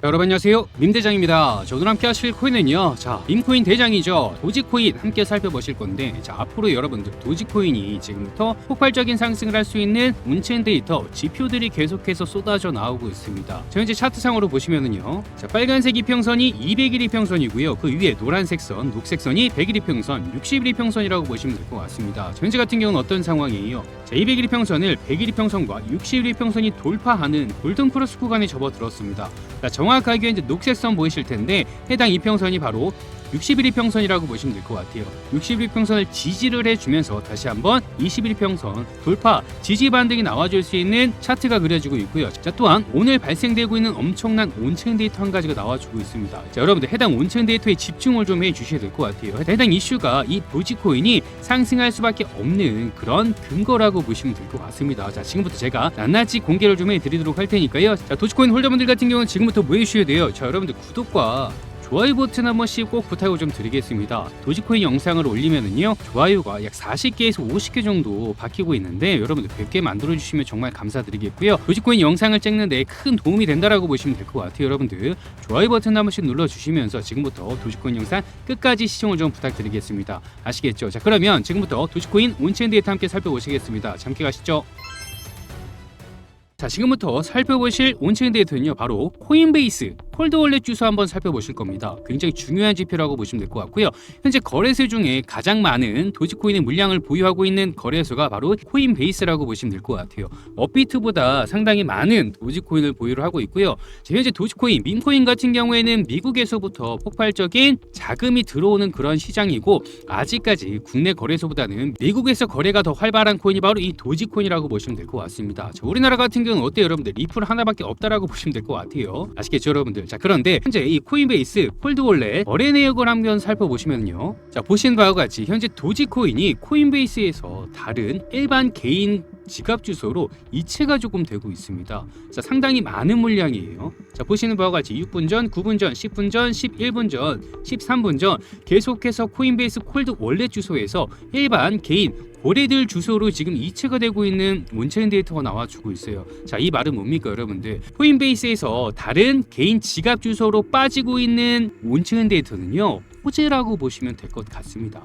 자, 여러분 안녕하세요. 밈대장입니다. 자, 오늘 함께 하실 코인은요. 자 밈코인 대장이죠. 도지코인 함께 살펴보실 건데 자 앞으로 여러분들 도지코인이 지금부터 폭발적인 상승을 할 수 있는 운첸 데이터 지표들이 계속해서 쏟아져 나오고 있습니다. 자 현재 차트상으로 보시면은요. 자 빨간색 이평선이 200일 이평선이고요. 그 위에 노란색 선 녹색 선이 100일 이평선 60일 이평선이라고 보시면 될 것 같습니다. 자, 현재 같은 경우는 어떤 상황이에요? 자 200일 이평선을 100일 이평선과 60일 이평선이 돌파하는 골든 크로스 구간에 접어들었습니다. 자, 정확하게 이제 녹색 선 보이실 텐데 해당 이평선이 바로 60일 평선이라고 보시면 될 것 같아요. 60일 평선을 지지를 해주면서 다시 한번 21일 평선 돌파 지지 반등이 나와줄 수 있는 차트가 그려지고 있고요. 자 또한 오늘 발생되고 있는 엄청난 온체인 데이터 한 가지가 나와주고 있습니다. 자 여러분들 해당 온체인 데이터에 집중을 좀 해주셔야 될 것 같아요. 해당 이슈가 이 도지코인이 상승할 수밖에 없는 그런 근거라고 보시면 될 것 같습니다. 자 지금부터 제가 낱낱이 공개를 좀 해드리도록 할 테니까요. 자 도지코인 홀더분들 같은 경우는 지금부터 뭐 해주셔야 돼요. 자 여러분들 구독과 좋아요 버튼 한 번씩 꼭 부탁을 좀 드리겠습니다. 도지코인 영상을 올리면은요 좋아요가 약 40개에서 50개 정도 바뀌고 있는데 여러분들 100개 만들어 주시면 정말 감사드리겠고요. 도지코인 영상을 찍는데 큰 도움이 된다라고 보시면 될 것 같아요. 여러분들 좋아요 버튼 한 번씩 눌러 주시면서 지금부터 도지코인 영상 끝까지 시청을 좀 부탁드리겠습니다. 아시겠죠? 자 그러면 지금부터 도지코인 온체인 데이터 함께 살펴보시겠습니다. 자, 함께 가시죠. 자 지금부터 살펴보실 온체인 데이터는요 바로 코인베이스 콜드월렛 주소 한번 살펴보실 겁니다. 굉장히 중요한 지표라고 보시면 될 것 같고요. 현재 거래소 중에 가장 많은 도지코인의 물량을 보유하고 있는 거래소가 바로 코인베이스라고 보시면 될 것 같아요. 업비트보다 상당히 많은 도지코인을 보유를 하고 있고요. 자, 현재 도지코인 민코인 같은 경우에는 미국에서부터 폭발적인 자금이 들어오는 그런 시장이고 아직까지 국내 거래소보다는 미국에서 거래가 더 활발한 코인이 바로 이 도지코인이라고 보시면 될 것 같습니다. 자, 우리나라 같은 경우는 어때요 여러분들? 리플 하나밖에 없다라고 보시면 될 것 같아요. 아시겠죠 여러분들 자 그런데 현재 이 코인베이스 콜드월렛 거래 내역을 한번 살펴보시면요 자 보시는 바와 같이 현재 도지코인이 코인베이스에서 다른 일반 개인 지갑 주소로 이체가 조금 되고 있습니다. 자, 상당히 많은 물량이에요. 자, 보시는 바와 같이 6분 전, 9분 전, 10분 전, 11분 전, 13분 전 계속해서 코인베이스 콜드 월렛 주소에서 일반 개인 고래들 주소로 지금 이체가 되고 있는 온체인 데이터가 나와주고 있어요. 자, 이 말은 뭡니까, 여러분들? 코인베이스에서 다른 개인 지갑 주소로 빠지고 있는 온체인 데이터는요. 호재라고 보시면 될 것 같습니다.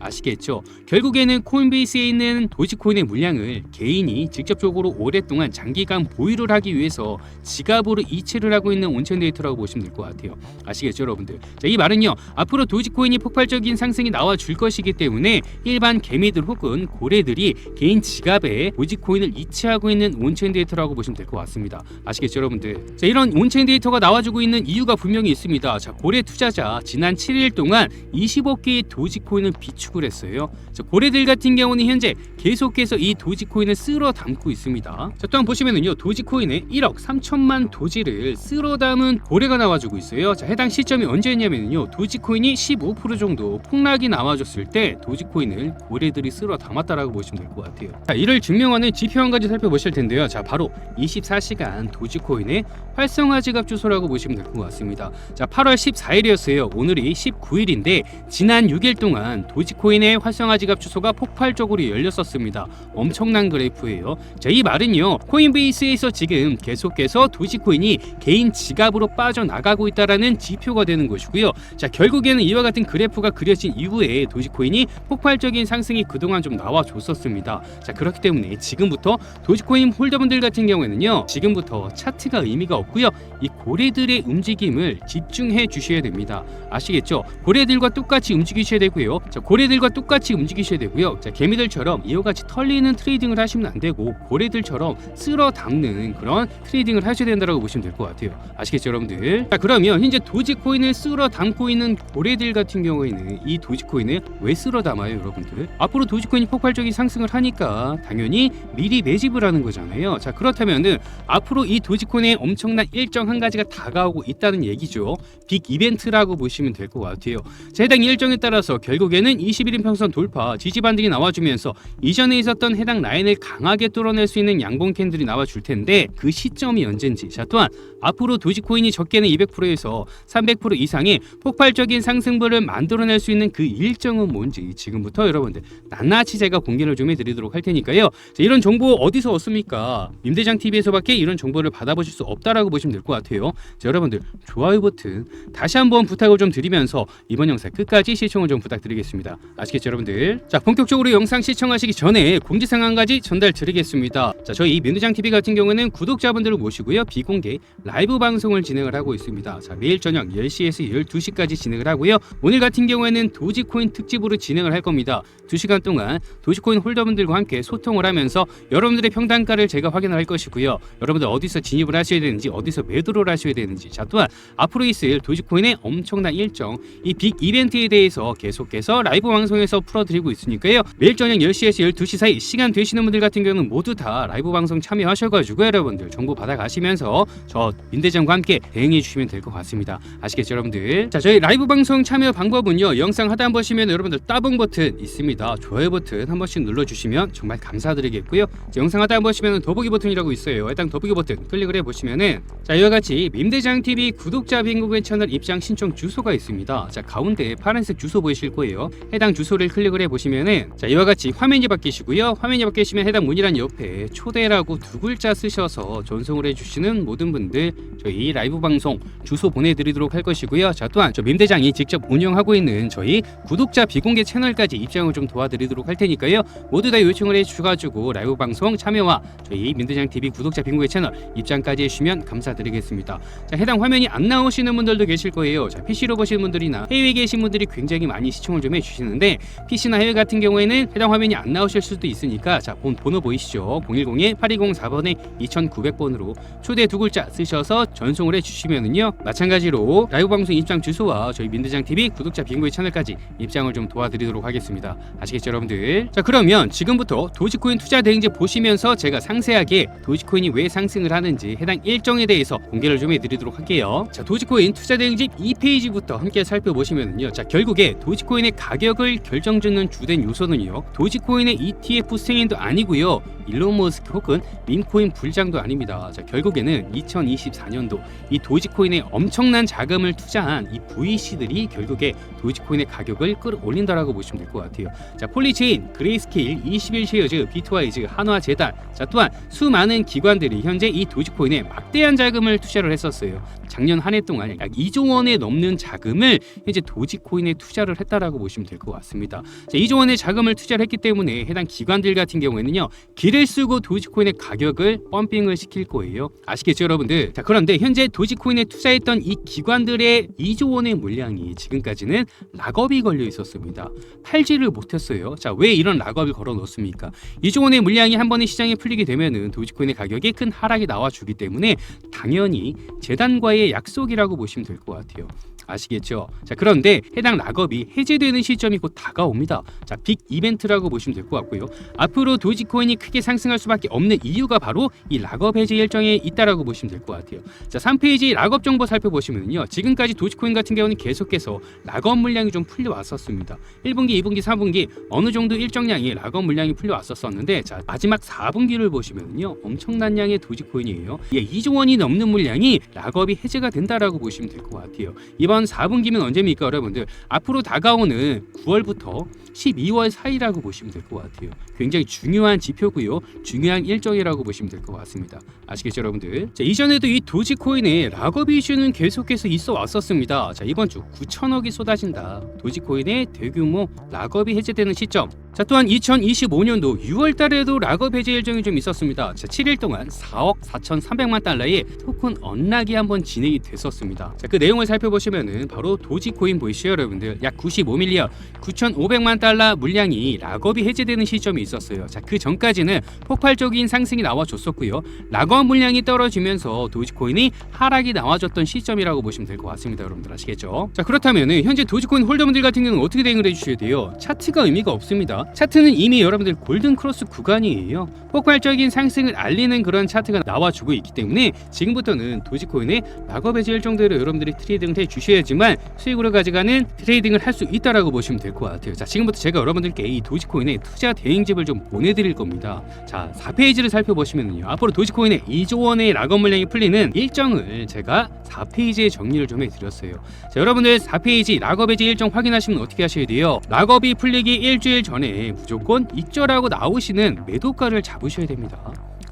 아시겠죠? 결국에는 코인베이스에 있는 도지코인의 물량을 개인이 직접적으로 오랫동안 장기간 보유를 하기 위해서 지갑으로 이체를 하고 있는 온천 데이터라고 보시면 될 것 같아요. 아시겠죠, 여러분들? 자, 이 말은요. 앞으로 도지코인이 폭발적인 상승이 나와 줄 것이기 때문에 일반 개미들 혹은 고래들이 개인 지갑에 도지코인을 이체하고 있는 온천 데이터라고 보시면 될 것 같습니다. 아시겠죠, 여러분들? 자, 이런 온천 데이터가 나와주고 있는 이유가 분명히 있습니다. 자, 고래 투자자 지난 7일 동안 20억개의 도지코인을 비축을 했어요. 자, 고래들 같은 경우는 현재 계속해서 이 도지코인을 쓸어 담고 있습니다. 자, 또한 보시면은요, 도지코인에 1억 3천만 도지를 쓸어 담은 고래가 나와주고 있어요. 자, 해당 시점이 언제냐면요, 도지코인이 15% 정도 폭락이 나와줬을 때 도지코인을 고래들이 쓸어 담았다라고 보시면 될 것 같아요. 자, 이를 증명하는 지표 한 가지 살펴보실 텐데요. 자, 바로 24시간 도지코인의 활성화 지갑 주소라고 보시면 될 것 같습니다. 자, 8월 14일이었어요. 오늘이 19 일인데 지난 6일 동안 도지코인의 활성화 지갑 주소가 폭발적으로 열렸었습니다. 엄청난 그래프예요. 자, 이 말은요. 코인베이스에서 지금 계속해서 도지코인이 개인 지갑으로 빠져나가고 있다라는 지표가 되는 것이고요. 자, 결국에는 이와 같은 그래프가 그려진 이후에 도지코인이 폭발적인 상승이 그동안 좀 나와 줬었습니다. 자, 그렇기 때문에 지금부터 도지코인 홀더분들 같은 경우에는요. 지금부터 차트가 의미가 없고요. 이 고래들의 움직임을 집중해 주셔야 됩니다. 아시겠죠? 고래들과 똑같이 움직이셔야 되고요. 자, 고래들과 똑같이 움직이셔야 되고요. 자, 개미들처럼 이와 같이 털리는 트레이딩을 하시면 안 되고 고래들처럼 쓸어 담는 그런 트레이딩을 하셔야 된다고 보시면 될 것 같아요. 아시겠죠, 여러분들? 자, 그러면 현재 도지코인을 쓸어 담고 있는 고래들 같은 경우에는 이 도지코인을 왜 쓸어 담아요, 여러분들? 앞으로 도지코인이 폭발적인 상승을 하니까 당연히 미리 매집을 하는 거잖아요. 자, 그렇다면은 앞으로 이 도지코인에 엄청난 일정 한 가지가 다가오고 있다는 얘기죠. 빅 이벤트라고 보시면 될 것 같아요. 자, 해당 일정에 따라서 결국에는 21인 평선 돌파 지지 반등이 나와주면서 이전에 있었던 해당 라인을 강하게 뚫어낼 수 있는 양봉 캔들이 나와줄 텐데 그 시점이 언젠지 자 또한 앞으로 도지코인이 적게는 200%에서 300% 이상의 폭발적인 상승분을 만들어낼 수 있는 그 일정은 뭔지 지금부터 여러분들 낱낱이 제가 공개를 좀 해드리도록 할 테니까요. 자, 이런 정보 어디서 얻습니까? 임대장 TV에서밖에 이런 정보를 받아보실 수 없다라고 보시면 될 것 같아요. 자, 여러분들 좋아요 버튼 다시 한번 부탁을 좀 드리면서 이번 영상 끝까지 시청을 좀 부탁드리겠습니다. 아시겠죠, 여러분들? 자, 본격적으로 영상 시청하시기 전에 공지사항 한 가지 전달 드리겠습니다. 자, 저희 민우장 TV 같은 경우는 구독자분들을 모시고요 비공개 라이브 방송을 진행을 하고 있습니다. 자, 매일 저녁 10시에서 12시까지 진행을 하고요. 오늘 같은 경우에는 도지코인 특집으로 진행을 할 겁니다. 2시간 동안 도지코인 홀더분들과 함께 소통을 하면서 여러분들의 평단가를 제가 확인을 할 것이고요. 여러분들 어디서 진입을 하셔야 되는지 어디서 매도를 하셔야 되는지 자 또한 앞으로 있을 도지코인의 엄청난 일정 이빅 이벤트에 대해서 계속해서 라이브 방송에서 풀어드리고 있으니까요. 매일 저녁 10시에서 12시 사이 시간 되시는 분들 같은 경우는 모두 다 라이브 방송 참여하셔가지고 여러분들 정보 받아가시면서 저 민대장과 함께 대응해 주시면 될 것 같습니다. 아시겠죠 여러분들? 자 저희 라이브 방송 참여 방법은요. 영상 하단 보시면 여러분들 따봉 버튼 있습니다. 좋아요 버튼 한 번씩 눌러주시면 정말 감사드리겠고요. 자, 영상 하단 보시면 더보기 버튼이라고 있어요. 해당 더보기 버튼 클릭을 해보시면은 자 이와 같이 민대장 TV 구독자 빙고의 채널 입장 신청 주소가 있습니다. 자 가운데 파란색 주소 보이실 거예요. 해당 주소를 클릭을 해 보시면은 자 이와 같이 화면이 바뀌시고요. 화면이 바뀌시면 해당 문이란 옆에 초대라고 두 글자 쓰셔서 전송을 해주시는 모든 분들 저희 라이브 방송 주소 보내드리도록 할 것이고요. 자 또한 저 민대장이 직접 운영하고 있는 저희 구독자 비공개 채널까지 입장을 좀 도와드리도록 할 테니까요. 모두 다 요청을 해주셔가지고 라이브 방송 참여와 저희 민대장 TV 구독자 빙고의 채널 입장까지 해주시면 감사드리겠습니다. 자 해당 화면이 안 나오시는 분들도 계실 거예요. 자 PC로 보시는 분들이나 해외에 계신 분들이 굉장히 많이 시청을 좀 해주시는데 PC나 해외 같은 경우에는 해당 화면이 안 나오실 수도 있으니까 자 본, 번호 보이시죠? 010-8204번에 2900번으로 초대 두 글자 쓰셔서 전송을 해주시면은요 마찬가지로 라이브 방송 입장 주소와 저희 민대장 TV 구독자 빙고의 채널까지 입장을 좀 도와드리도록 하겠습니다. 아시겠죠 여러분들? 자 그러면 지금부터 도지코인 투자 대행제 보시면서 제가 상세하게 도지코인이 왜 상승을 하는지 해당 일정에 대해서 공개를 좀 해드리도록 할게요. 자 도지코인 투자 대행지 2페이지부터 함께 살펴보 시면요. 자 결국에 도지코인의 가격을 결정짓는 주된 요소는요. 도지코인의 ETF 승인도 아니고요. 일론 머스크 혹은 민코인 불장도 아닙니다. 자 결국에는 2024년도 이 도지코인에 엄청난 자금을 투자한 이 VC들이 결국에 도지코인의 가격을 끌어올린다라고 보시면 될 것 같아요. 자 폴리체인, 그레이스케일, 21쉐어즈, 비트와이즈, 한화재단, 자 또한 수많은 기관들이 현재 이 도지코인에 막대한 자금을 투자를 했었어요. 작년 한 해 동안 약 2조 원에 넘는 자금을 현재 도지코인에 투자를 했다라고 보시면 될 것 같습니다. 자, 2조 원의 자금을 투자를 했기 때문에 해당 기관들 같은 경우에는요 길을 쓰고 도지코인의 가격을 펌핑을 시킬 거예요. 아시겠죠, 여러분들? 자, 그런데 현재 도지코인에 투자했던 이 기관들의 2조 원의 물량이 지금까지는 락업이 걸려 있었습니다. 팔지를 못했어요. 자, 왜 이런 락업을 걸어 놓습니까? 2조 원의 물량이 한 번에 시장에 풀리게 되면은 도지코인의 가격이 큰 하락이 나와주기 때문에 당연히 재단과의 약속이라고 보시면 될 것 같아요. 아시겠죠? 자 그런데 해당 락업이 해제되는 시점이 곧 다가옵니다. 자 빅 이벤트라고 보시면 될 것 같고요. 앞으로 도지코인이 크게 상승할 수밖에 없는 이유가 바로 이 락업 해제 일정에 있다라고 보시면 될 것 같아요. 자 3페이지 락업 정보 살펴보시면요. 지금까지 도지코인 같은 경우는 계속해서 락업 물량이 좀 풀려왔었습니다. 1분기, 2분기, 3분기 어느 정도 일정량의 락업 물량이 풀려왔었었는데 자 마지막 4분기를 보시면요. 엄청난 양의 도지코인이에요. 예, 2조 원이 넘는 물량이 락업이 해제가 된다라고 보시면 될 것 같아요. 이번 4분기면 언제입니까, 여러분들? 앞으로 다가오는 9월부터 12월 사이라고 보시면 될 것 같아요. 굉장히 중요한 지표고요. 중요한 일정이라고 보시면 될 것 같습니다. 아시겠죠, 여러분들? 자, 이전에도 이 도지코인의 락업 이슈는 계속해서 있어 왔었습니다. 자, 이번 주 9천억이 쏟아진다. 도지코인의 대규모 락업이 해제되는 시점. 자, 또한 2025년도 6월 달에도 락업 해제 일정이 좀 있었습니다. 자, 7일 동안 4억 4,300만 달러의 토큰 언락이 한번 진행이 됐었습니다. 자, 그 내용을 살펴보시면은 바로 도지코인 보이시죠, 여러분들? 약 95밀리언 9,500만 달러 물량이 락업이 해제되는 시점이 있었어요. 자, 그 전까지는 폭발적인 상승이 나와줬었고요. 락업 물량이 떨어지면서 도지코인이 하락이 나와줬던 시점이라고 보시면 될 것 같습니다. 여러분들 아시겠죠? 자, 그렇다면 현재 도지코인 홀더분들 같은 경우는 어떻게 대응을 해주셔야 돼요? 차트가 의미가 없습니다. 차트는 이미 여러분들 골든 크로스 구간이에요. 폭발적인 상승을 알리는 그런 차트가 나와주고 있기 때문에 지금부터는 도지코인의 락업 해제 일정대로 여러분들이 트레이딩을 해 주셔야지만 수익으로 가져가는 트레이딩을 할 수 있다라고 보시면 될 것 같아요. 자, 지금부터 제가 여러분들께 이 도지코인의 투자 대행집을 좀 보내드릴 겁니다. 자, 4페이지를 살펴보시면요. 앞으로 도지코인의 2조 원의 락업 물량이 풀리는 일정을 제가 4페이지에 정리를 좀 해드렸어요. 자, 여러분들 4페이지 락업 해제 일정 확인하시면 어떻게 하셔야 돼요? 락업이 풀리기 일주일 전에 무조건 익절하고 나오시는 매도가를 잡으셔야 됩니다.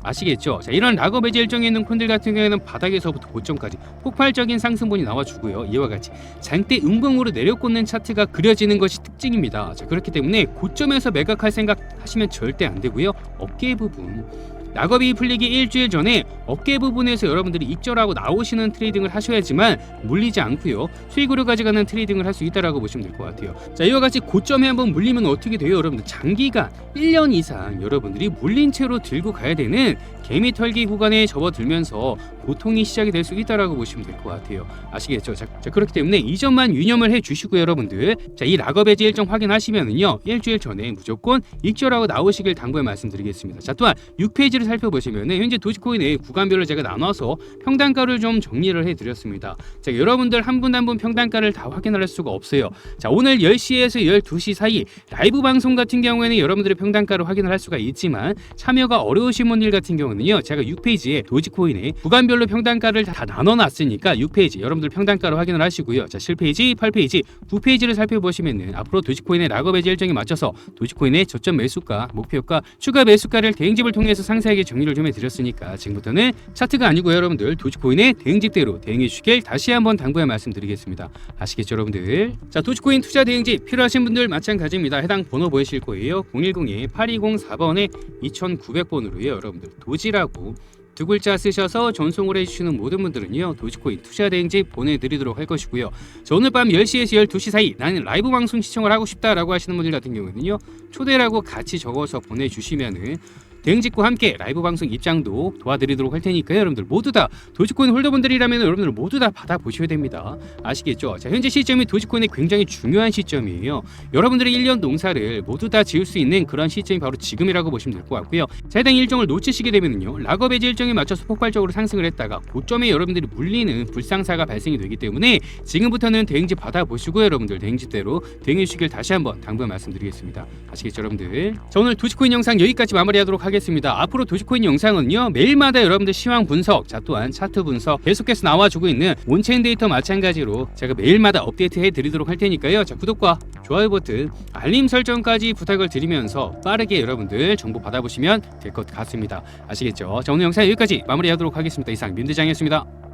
아시겠죠? 자, 이런 락업 해제 일정에 있는 콘들 같은 경우에는 바닥에서부터 고점까지 폭발적인 상승분이 나와주고요. 이와 같이 장대 음봉으로 내려꽂는 차트가 그려지는 것이 특징입니다. 자, 그렇기 때문에 고점에서 매각할 생각 하시면 절대 안 되고요. 어깨 부분 락업이 풀리기 일주일 전에 어깨 부분에서 여러분들이 익절하고 나오시는 트레이딩을 하셔야지만 물리지 않고요. 수익으로 가져가는 트레이딩을 할 수 있다라고 보시면 될 것 같아요. 자 이와 같이 고점에 한번 물리면 어떻게 돼요? 여러분들 장기간 1년 이상 여러분들이 물린 채로 들고 가야 되는 개미 털기 구간에 접어들면서 고통이 시작이 될 수 있다라고 보시면 될 것 같아요. 아시겠죠? 자, 자, 그렇기 때문에 이 점만 유념을 해 주시고 여러분들. 자 이 락업 해지 일정 확인하시면은요 일주일 전에 무조건 익절하고 나오시길 당부해 말씀드리겠습니다. 자 또한 6페이지를 살펴보시면 현재 도지코인의 구간별로 제가 나눠서 평단가를 좀 정리를 해드렸습니다. 자, 여러분들 한 분 한 분 평단가를 다 확인할 수가 없어요. 자, 오늘 10시에서 12시 사이 라이브 방송 같은 경우에는 여러분들의 평단가를 확인을 할 수가 있지만 참여가 어려우신 분들 같은 경우는요. 제가 6페이지에 도지코인의 구간별로 평단가를 다 나눠놨으니까 6페이지 여러분들 평단가를 확인을 하시고요. 자, 7페이지, 8페이지, 9페이지를 살펴보시면은 앞으로 도지코인의 락업 해지 일정에 맞춰서 도지코인의 저점 매수가, 목표가, 추가 매수가를 대행집을 통해서 상세 하게 정리를 좀 해드렸으니까 지금부터는 차트가 아니고 여러분들 도지코인의 대응 집대로 대응해 주시길 다시 한번 당부해 말씀드리겠습니다. 아시겠죠 여러분들? 자 도지코인 투자 대응집 필요하신 분들 마찬가지입니다. 해당 번호 보이실 거예요. 010-8204번에 2900번으로요. 여러분들 도지라고 두 글자 쓰셔서 전송을 해주시는 모든 분들은요 도지코인 투자 대행집 보내드리도록 할 것이고요 자, 오늘 밤 10시에서 12시 사이 나는 라이브 방송 시청을 하고 싶다라고 하시는 분들 같은 경우에는요 초대라고 같이 적어서 보내주시면은 대응집과 함께 라이브 방송 입장도 도와드리도록 할 테니까요. 여러분들 모두 다 도지코인 홀더분들이라면 여러분들 모두 다 받아보셔야 됩니다. 아시겠죠? 자, 현재 시점이 도지코인의 굉장히 중요한 시점이에요. 여러분들의 1년 농사를 모두 다 지을 수 있는 그런 시점이 바로 지금이라고 보시면 될 것 같고요. 자, 해당 일정을 놓치시게 되면요. 락업 해지 일정에 맞춰서 폭발적으로 상승을 했다가 고점에 여러분들이 물리는 불상사가 발생이 되기 때문에 지금부터는 대응집 받아보시고 여러분들 대응집대로 대응해 주시길 다시 한번 당부 말씀드리겠습니다. 아시겠죠, 여러분들? 자, 오늘 도지코인 영상 여기까지 마무리하도록 하겠습니다. 하겠습니다. 앞으로 도시코인 영상은요 매일마다 여러분들 시황 분석, 자 또한 차트 분석 계속해서 나와주고 있는 온체인 데이터 마찬가지로 제가 매일마다 업데이트 해 드리도록 할 테니까요. 자 구독과 좋아요 버튼, 알림 설정까지 부탁을 드리면서 빠르게 여러분들 정보 받아보시면 될 것 같습니다. 아시겠죠? 자 오늘 영상 여기까지 마무리하도록 하겠습니다. 이상 민대장이었습니다.